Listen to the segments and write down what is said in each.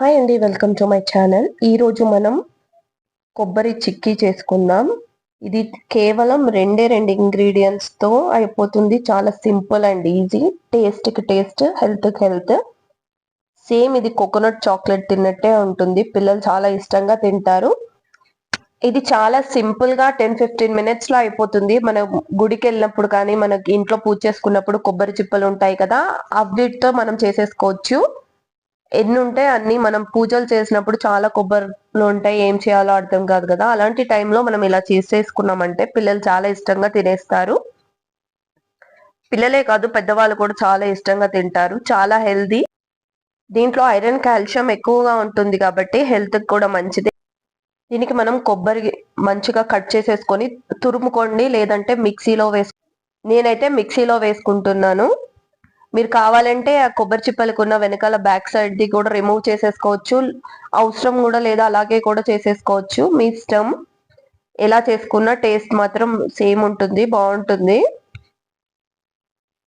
Hi అండి welcome to my channel ఈరోజు మనం కొబ్బరి చిక్కీ చేసుకుందాం. ఇది కేవలం రెండే రెండు ఇంగ్రీడియంట్స్తో అయిపోతుంది. చాలా సింపుల్ అండ్ ఈజీ టేస్ట్కి టేస్ట్ హెల్త్కి హెల్త్ సేమ్ ఇది కోకోనట్ చాక్లెట్ తిన్నట్టే ఉంటుంది. పిల్లలు చాలా ఇష్టంగా తింటారు. ఇది చాలా సింపుల్గా టెన్ ఫిఫ్టీన్ మినిట్స్లో అయిపోతుంది. మన గుడికి వెళ్ళినప్పుడు కానీ మనకి ఇంట్లో పూజ చేసుకున్నప్పుడు కొబ్బరి చిప్పలు ఉంటాయి కదా అవిటితో మనం చేసేసుకోవచ్చు. ఎన్ని ఉంటే అన్ని మనం పూజలు చేసినప్పుడు చాలా కొబ్బరిలు ఉంటాయి ఏం చేయాలో అర్థం కాదు కదా. అలాంటి టైంలో మనం ఇలా చేసేసుకున్నామంటే పిల్లలు చాలా ఇష్టంగా తినేస్తారు. పిల్లలే కాదు పెద్దవాళ్ళు కూడా చాలా ఇష్టంగా తింటారు. చాలా హెల్దీ దీంట్లో ఐరన్ కాల్షియం ఎక్కువగా ఉంటుంది కాబట్టి హెల్త్ కూడా మంచిది. దీనికి మనం కొబ్బరి మంచిగా కట్ చేసేసుకొని తురుముకోండి లేదంటే మిక్సీలో వేసు నేనైతే మిక్సీలో వేసుకుంటున్నాను. మీరు కావాలంటే ఆ కొబ్బరి చిప్పలకు ఉన్న వెనకాల బ్యాక్ సైడ్ ది కూడా రిమూవ్ చేసేసుకోవచ్చు. అవసరం కూడా లేదా అలాగే కూడా చేసేసుకోవచ్చు. మీ ఇష్టం ఎలా చేసుకున్న టేస్ట్ మాత్రం సేమ్ ఉంటుంది బాగుంటుంది.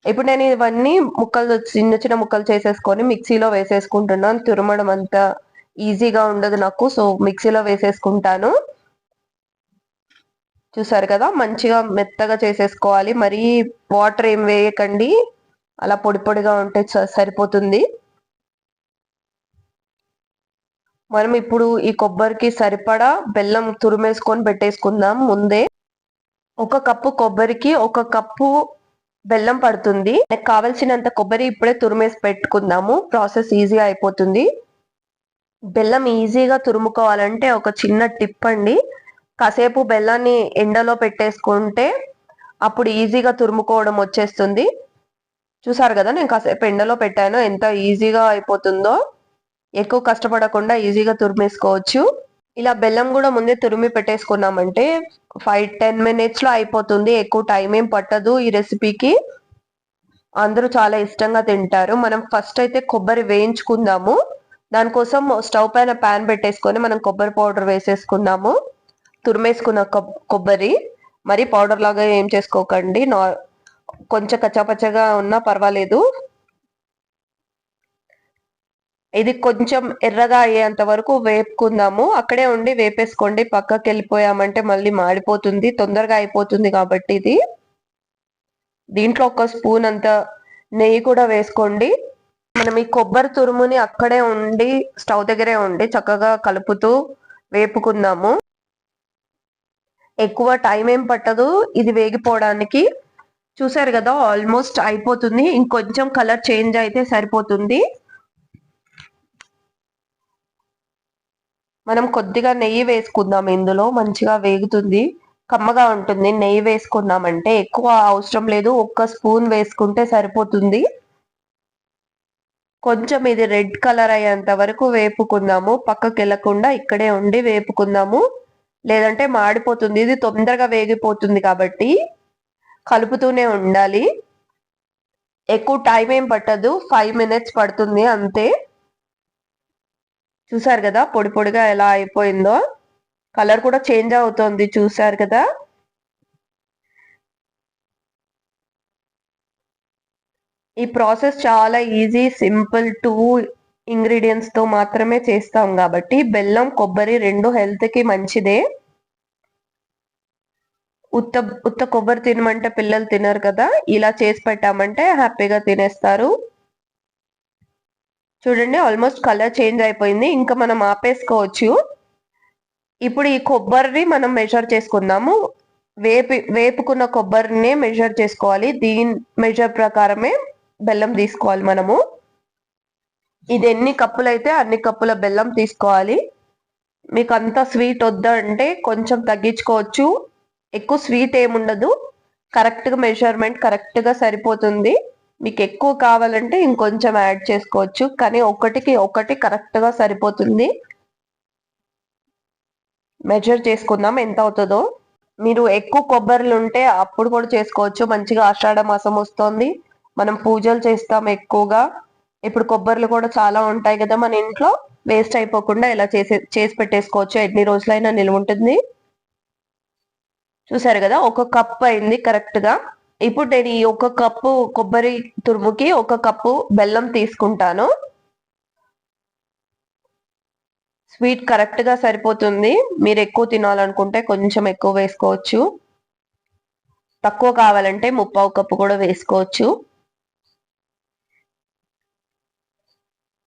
ఇప్పుడు నేను ఇవన్నీ ముక్కలు చిన్న చిన్న ముక్కలు చేసేసుకొని మిక్సీలో వేసేసుకుంటున్నాను. తురమడం అంత ఈజీగా ఉండదు నాకు సో మిక్సీలో వేసేసుకుంటాను. చూసారు కదా మంచిగా మెత్తగా చేసేసుకోవాలి. మరీ వాటర్ ఏం వేయకండి. అలా పొడి పొడిగా ఉంటే సరిపోతుంది. మనం ఇప్పుడు ఈ కొబ్బరికి సరిపడా బెల్లం తురిమేసుకొని పెట్టేసుకుందాం ముందే. ఒక కప్పు కొబ్బరికి ఒక కప్పు బెల్లం పడుతుంది. నాకు కావలసినంత కొబ్బరి ఇప్పుడే తురిమేసి పెట్టుకుందాము. ప్రాసెస్ ఈజీగా అయిపోతుంది. బెల్లం ఈజీగా తురుముకోవాలంటే ఒక చిన్న టిప్ అండి. కాసేపు బెల్లాన్ని ఎండలో పెట్టేసుకుంటే అప్పుడు ఈజీగా తురుముకోవడం వచ్చేస్తుంది. చూసారు కదా నేను కాసేపు ఎండలో పెట్టాను. ఎంత ఈజీగా అయిపోతుందో ఎక్కువ కష్టపడకుండా ఈజీగా తురిమేసుకోవచ్చు. ఇలా బెల్లం కూడా ముందే తురిమి పెట్టేసుకున్నామంటే ఫైవ్ టెన్ మినిట్స్లో అయిపోతుంది. ఎక్కువ టైం ఏం పట్టదు ఈ రెసిపీకి. అందరూ చాలా ఇష్టంగా తింటారు. మనం ఫస్ట్ అయితే కొబ్బరి వేయించుకుందాము. దానికోసం స్టవ్ పైన ప్యాన్ పెట్టేసుకొని మనం కొబ్బరి పౌడర్ వేసేసుకుందాము తురిమేసుకున్న కొబ్బరి. మరి పౌడర్ లాగా ఏం చేసుకోకండి. కొంచెం కచ్చాపచ్చగా ఉన్నా పర్వాలేదు. ఇది కొంచెం ఎర్రగా అయ్యేంత వరకు వేపుకుందాము. అక్కడే ఉండి వేపేసుకోండి. పక్కకి వెళ్ళిపోయామంటే మళ్ళీ మాడిపోతుంది. తొందరగా అయిపోతుంది కాబట్టి ఇది. దీంట్లో ఒక స్పూన్ అంత నెయ్యి కూడా వేసుకోండి. మనం ఈ కొబ్బరి తురుముని అక్కడే ఉండి స్టవ్ దగ్గరే ఉండి చక్కగా కలుపుతూ వేపుకుందాము. ఎక్కువ టైం ఏం పట్టదు. ఇది వేగిపోవడానికి. చూసారు కదా ఆల్మోస్ట్ అయిపోతుంది. ఇంకొంచెం కలర్ చేంజ్ అయితే సరిపోతుంది. మనం కొద్దిగా నెయ్యి వేసుకుందాం ఇందులో మంచిగా వేగుతుంది. కమ్మగా ఉంటుంది. నెయ్యి వేసుకున్నామంటే ఎక్కువ అవసరం లేదు. ఒక్క స్పూన్ వేసుకుంటే సరిపోతుంది. కొంచెం ఇది రెడ్ కలర్ అయ్యేంత వరకు వేపుకుందాము. పక్కకి వెళ్ళకుండా ఇక్కడే ఉండి వేపుకుందాము. లేదంటే మాడిపోతుంది. ఇది తొందరగా వేగిపోతుంది కాబట్టి కలుపుతూనే ఉండాలి. ఎక్కువ టైం ఏం పట్టదు. ఫైవ్ మినిట్స్ పడుతుంది అంతే. చూసారు కదా పొడి పొడిగా ఎలా అయిపోయిందో. కలర్ కూడా చేంజ్ అవుతుంది. చూసారు కదా. ఈ ప్రాసెస్ చాలా ఈజీ సింపుల్ టూ ఇంగ్రీడియంట్స్తో మాత్రమే చేస్తాం కాబట్టి బెల్లం కొబ్బరి రెండు హెల్త్కి మంచిదే. ఉత్త ఉత్త కొబ్బరి తినమంటే పిల్లలు తినరు కదా? ఇలా చేసి పెట్టామంటే హ్యాపీగా తినేస్తారు. చూడండి ఆల్మోస్ట్ కలర్ చేంజ్ అయిపోయింది. ఇంకా మనం ఆపేసుకోవచ్చు. ఇప్పుడు ఈ కొబ్బరిని మనం మెజర్ చేసుకుందాము. వేపి వేపుకున్న కొబ్బరిని మెజర్ చేసుకోవాలి. దీని మెజర్ ప్రకారమే బెల్లం తీసుకోవాలి మనము. ఇది ఎన్ని కప్పులు అయితే అన్ని కప్పుల బెల్లం తీసుకోవాలి. మీకు అంత స్వీట్ వద్దంటే కొంచెం తగ్గించుకోవచ్చు. ఎక్కువ స్వీట్ ఏముండదు. కరెక్ట్గా మెజర్మెంట్ కరెక్ట్గా సరిపోతుంది. మీకు ఎక్కువ కావాలంటే ఇంకొంచెం యాడ్ చేసుకోవచ్చు. కానీ ఒకటికి ఒకటి కరెక్ట్గా సరిపోతుంది. మెజర్ చేసుకుందాం ఎంత అవుతుందో. మీరు ఎక్కువ కొబ్బరిలు ఉంటే అప్పుడు కూడా చేసుకోవచ్చు. మంచిగా ఆషాఢ మాసం వస్తుంది. మనం పూజలు చేస్తాం ఎక్కువగా. ఇప్పుడు కొబ్బరిలు కూడా చాలా ఉంటాయి కదా మన ఇంట్లో. వేస్ట్ అయిపోకుండా ఇలా చేసి చేసి పెట్టేసుకోవచ్చు. ఎన్ని రోజులైనా నిల్వ ఉంటుంది. చూసారు కదా ఒక కప్ అయింది కరెక్ట్గా. ఇప్పుడు నేను ఈ ఒక కప్పు కొబ్బరి తురుముకి ఒక కప్పు బెల్లం తీసుకుంటాను. స్వీట్ కరెక్ట్గా సరిపోతుంది. మీరు ఎక్కువ తినాలనుకుంటే కొంచెం ఎక్కువ వేసుకోవచ్చు. తక్కువ కావాలంటే ముప్పావు కప్పు కూడా వేసుకోవచ్చు.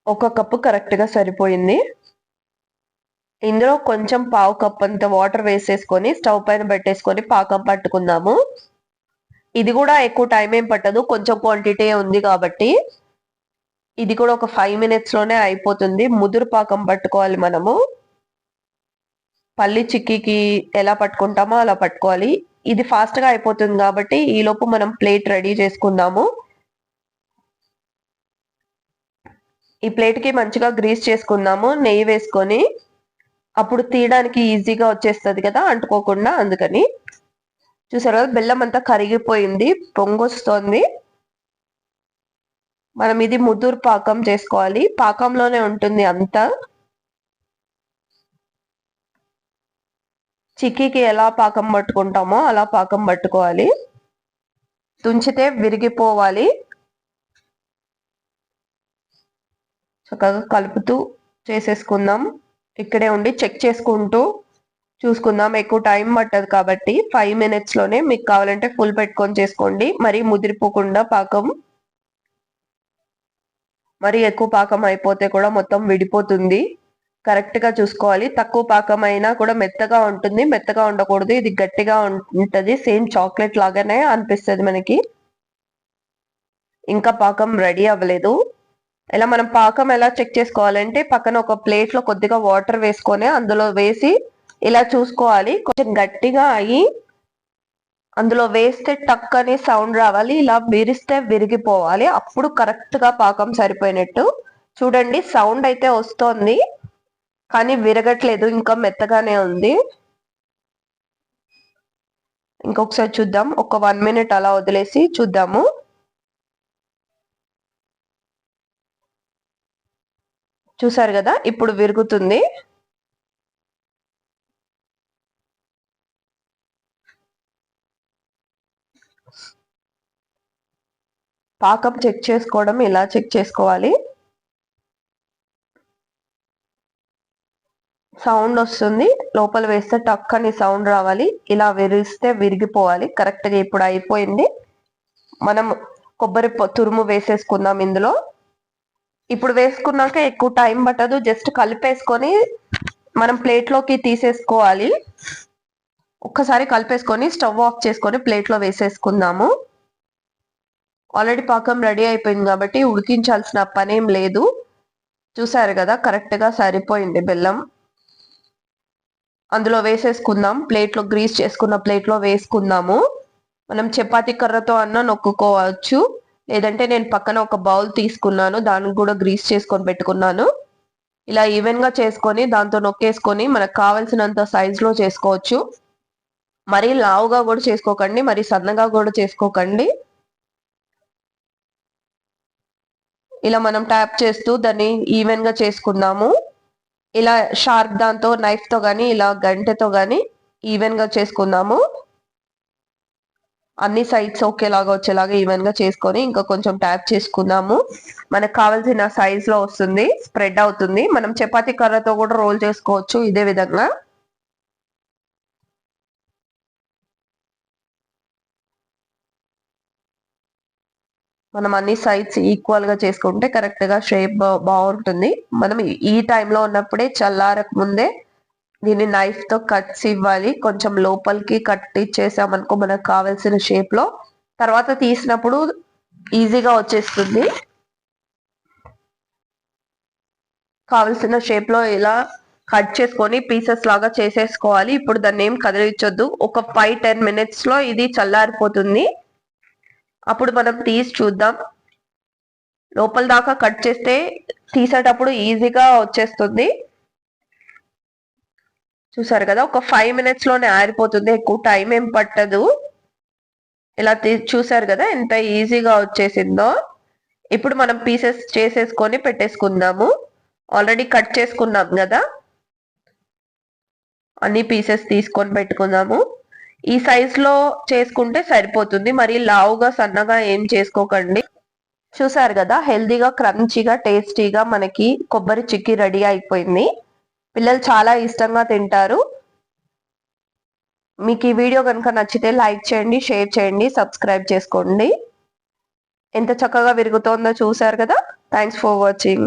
ఒక కప్పు కరెక్ట్గా సరిపోయింది. ఇందులో కొంచెం పావు కప్ అంత వాటర్ వేసేసుకొని స్టవ్ పైన పెట్టేసుకొని పాకం పట్టుకుందాము. ఇది కూడా ఎక్కువ టైం ఏం పట్టదు కొంచెం క్వాంటిటీ ఉంది కాబట్టి. ఇది కూడా ఒక ఫైవ్ మినిట్స్లోనే అయిపోతుంది. ముదురు పాకం పట్టుకోవాలి మనము. పల్లి చిక్కీకి ఎలా పట్టుకుంటామో అలా పట్టుకోవాలి. ఇది ఫాస్ట్గా అయిపోతుంది కాబట్టి ఈ లోపు మనం ప్లేట్ రెడీ చేసుకుందాము. ఈ ప్లేట్కి మంచిగా గ్రీస్ చేసుకుందాము నెయ్యి వేసుకొని. అప్పుడు తీయడానికి ఈజీగా వచ్చేస్తుంది కదా అంటుకోకుండా అందుకని. చూసారు కదా బెల్లం అంతా కరిగిపోయింది పొంగొస్తోంది. మనం ఇది ముదురు పాకం చేసుకోవాలి. పాకంలోనే ఉంటుంది అంతా. చిక్కీకి ఎలా పాకం పట్టుకుంటామో అలా పాకం పట్టుకోవాలి. తుంచితే విరిగిపోవాలి. చక్కగా కలుపుతూ చేసేసుకుందాం. ఇక్కడే ఉండి చెక్ చేసుకుంటూ చూసుకుందాం. ఎక్కువ టైం పట్టదు కాబట్టి ఫైవ్ మినిట్స్లోనే మీకు కావాలంటే ఫుల్ పెట్టుకొని చేసుకోండి. మరీ ముదిరిపోకుండా పాకం మరీ ఎక్కువ పాకం అయిపోతే కూడా మొత్తం విడిపోతుంది. కరెక్ట్గా చూసుకోవాలి. తక్కువ పాకం అయినా కూడా మెత్తగా ఉంటుంది. మెత్తగా ఉండకూడదు. ఇది గట్టిగా ఉంటుంది. సేమ్ చాక్లెట్ లాగానే అనిపిస్తుంది మనకి. ఇంకా పాకం రెడీ అవ్వలేదు. ఇలా మనం పాకం ఎలా చెక్ చేసుకోవాలంటే పక్కన ఒక ప్లేట్లో కొద్దిగా వాటర్ వేసుకొని అందులో వేసి ఇలా చూసుకోవాలి. కొంచెం గట్టిగా అయ్యి అందులో వేస్తే టక్ అనే సౌండ్ రావాలి. ఇలా విరిస్తే విరిగిపోవాలి. అప్పుడు కరెక్ట్గా పాకం సరిపోయినట్టు. చూడండి సౌండ్ అయితే వస్తోంది. కానీ విరగట్లేదు. ఇంకా మెత్తగానే ఉంది. ఇంకొకసారి చూద్దాం. ఒక వన్ మినిట్ అలా వదిలేసి చూద్దాము. చూసారు కదా? ఇప్పుడు విరుగుతుంది. పాకం చెక్ చేసుకోవడం ఇలా చెక్ చేసుకోవాలి? సౌండ్ వస్తుంది. లోపల వేస్తే టక్ అని సౌండ్ రావాలి. ఇలా విరిస్తే విరిగిపోవాలి. కరెక్ట్గా ఇప్పుడు అయిపోయింది. మనం కొబ్బరి తురుము వేసేసుకుందాం ఇందులో. ఇప్పుడు వేసుకున్నాక ఎక్కువ టైం పట్టదు. జస్ట్ కలిపేసుకొని మనం ప్లేట్లోకి తీసేసుకోవాలి. ఒక్కసారి కలిపేసుకొని స్టవ్ ఆఫ్ చేసుకొని ప్లేట్లో వేసేసుకుందాము. ఆల్రెడీ పాకం రెడీ అయిపోయింది కాబట్టి ఉడికించాల్సిన పనేం లేదు. చూసారు కదా కరెక్ట్గా సరిపోయింది బెల్లం. అందులో వేసేసుకుందాం. ప్లేట్లో గ్రీస్ చేసుకున్న ప్లేట్లో వేసుకుందాము. మనం చపాతీ కర్రతో అన్న నొక్కుకోవచ్చు. లేదంటే నేను పక్కన ఒక బౌల్ తీసుకున్నాను దానికి కూడా గ్రీస్ చేసుకొని పెట్టుకున్నాను. ఇలా ఈవెన్గా చేసుకొని దాంతో నొక్కేసుకొని మనకు కావలసినంత సైజ్లో చేసుకోవచ్చు. మరీ లావుగా కూడా చేసుకోకండి మరి సన్నగా కూడా చేసుకోకండి. ఇలా మనం ట్యాప్ చేస్తూ దాన్ని ఈవెన్గా చేసుకుందాము. ఇలా షార్ప్ దాంతో నైఫ్తో కానీ ఇలా గంటెతో కానీ ఈవెన్గా చేసుకుందాము. అన్ని సైడ్స్ ఒకేలాగా వచ్చేలాగా ఈవెన్గా చేసుకొని ఇంకా కొంచెం ట్యాప్ చేసుకుందాము. మనకు కావాల్సిన సైజ్లో వస్తుంది స్ప్రెడ్ అవుతుంది. మనం చపాతీ కర్రతో కూడా రోల్ చేసుకోవచ్చు ఇదే విధంగా. మనం అన్ని సైడ్స్ ఈక్వల్గా చేసుకుంటే కరెక్ట్గా షేప్ బాగుంటుంది. మనం ఈ టైంలో ఉన్నప్పుడే చల్లారక ముందే దీన్ని నైఫ్తో కట్స్ ఇవ్వాలి. కొంచెం లోపలికి కట్ ఇచ్చేసామనుకో మనకు కావాల్సిన షేప్లో. తర్వాత తీసినప్పుడు ఈజీగా వచ్చేస్తుంది. కావలసిన షేప్లో ఇలా కట్ చేసుకొని పీసెస్ లాగా చేసేసుకోవాలి. ఇప్పుడు దాన్ని ఏం కదిలించొద్దు. ఒక ఫైవ్ టెన్ మినిట్స్లో ఇది చల్లారిపోతుంది. అప్పుడు మనం తీసి చూద్దాం. లోపల దాకా కట్ చేస్తే తీసేటప్పుడు ఈజీగా వచ్చేస్తుంది. చూసారు కదా ఒక ఫైవ్ మినిట్స్లోనే ఆరిపోతుంది. ఎక్కువ టైం ఏం పట్టదు. ఇలా చూసారు కదా ఎంత ఈజీగా వచ్చేసిందో. ఇప్పుడు మనం పీసెస్ చేసేసుకొని పెట్టేసుకుందాము. ఆల్రెడీ కట్ చేసుకున్నాం కదా. అన్ని పీసెస్ తీసుకొని పెట్టుకుందాము. ఈ సైజ్లో చేసుకుంటే సరిపోతుంది. మరి లావుగా సన్నగా ఏం చేసుకోకండి. చూసారు కదా హెల్దీగా క్రంచీగా టేస్టీగా మనకి కొబ్బరి చిక్కీ రెడీ అయిపోయింది. పిల్లలు చాలా ఇష్టంగా తింటారు. మీకు ఈ వీడియో కనుక నచ్చితే లైక్ చేయండి షేర్ చేయండి సబ్స్క్రైబ్ చేసుకోండి. ఎంత చక్కగా విరుగుతోందో చూసారు కదా. Thanks for watching